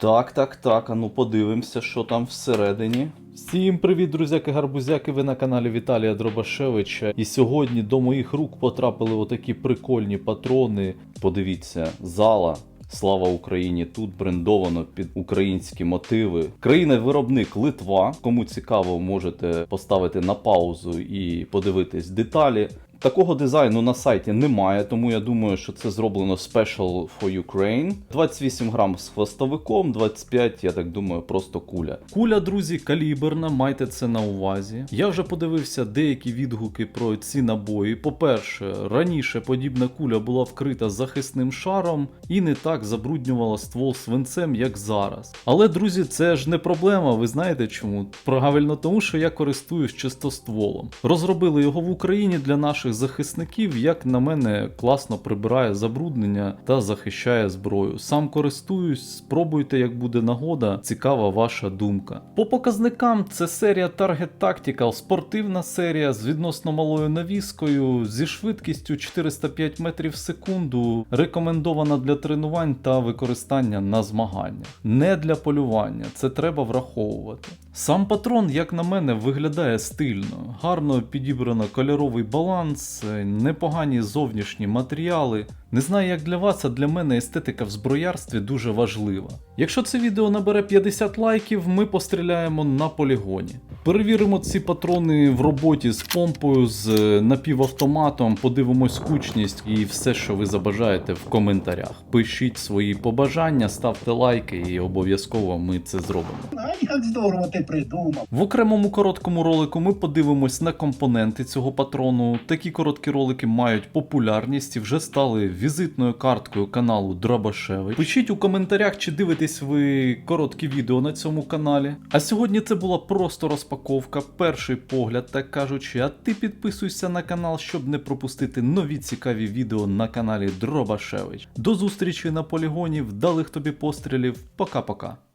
Так, так, так. А ну подивимося, що там всередині. Всім привіт, друзяки гарбузяки. Ви на каналі Віталія Дробашевича. І сьогодні до моїх рук потрапили отакі прикольні патрони. Подивіться, зала. Слава Україні! Тут брендовано під українські мотиви. Країна-виробник Литва. Кому цікаво, можете поставити на паузу і подивитись деталі. Такого дизайну на сайті немає, тому я думаю, що це зроблено Special for Ukraine. 28 грам з хвостовиком, 25, я так думаю, просто куля. Куля, друзі, каліберна, майте це на увазі. Я вже подивився деякі відгуки про ці набої. По-перше, раніше подібна куля була вкрита захисним шаром і не так забруднювала ствол свинцем, як зараз. Але, друзі, це ж не проблема. Ви знаєте чому? Правильно, тому що я користуюсь чистостволом. Розробили його в Україні для наших захисників, як на мене, класно прибирає забруднення та захищає зброю. Сам користуюсь, спробуйте, як буде нагода. Цікава ваша думка. По показникам це серія Target Tactical, спортивна серія з відносно малою навіскою, зі швидкістю 405 метрів в секунду, рекомендована для тренувань та використання на змаганнях. Не для полювання, це треба враховувати. Сам патрон, як на мене, виглядає стильно, гарно підібрано кольоровий баланс, е, непогані зовнішні матеріали. Не знаю, як для вас, а для мене естетика в зброярстві дуже важлива. Якщо це відео набере 50 лайків, ми постріляємо на полігоні. Перевіримо ці патрони в роботі з помпою, з е, напівавтоматом, подивимось кучність і все, що ви забажаєте в коментарях. Пишіть свої побажання, ставте лайки і обов'язково ми це зробимо. А як здорово ти придумав. В окремому короткому ролику ми подивимось на компоненти цього патрону. Такі короткі ролики мають популярність і вже стали візитною карткою каналу Дробашевич. Пишіть у коментарях, чи дивитесь ви короткі відео на цьому каналі. А сьогодні це була просто розпаковка, перший погляд, так кажучи. А ти підписуйся на канал, щоб не пропустити нові цікаві відео на каналі Дробашевич. До зустрічі на полігоні, вдалих тобі пострілів. Пока-пока.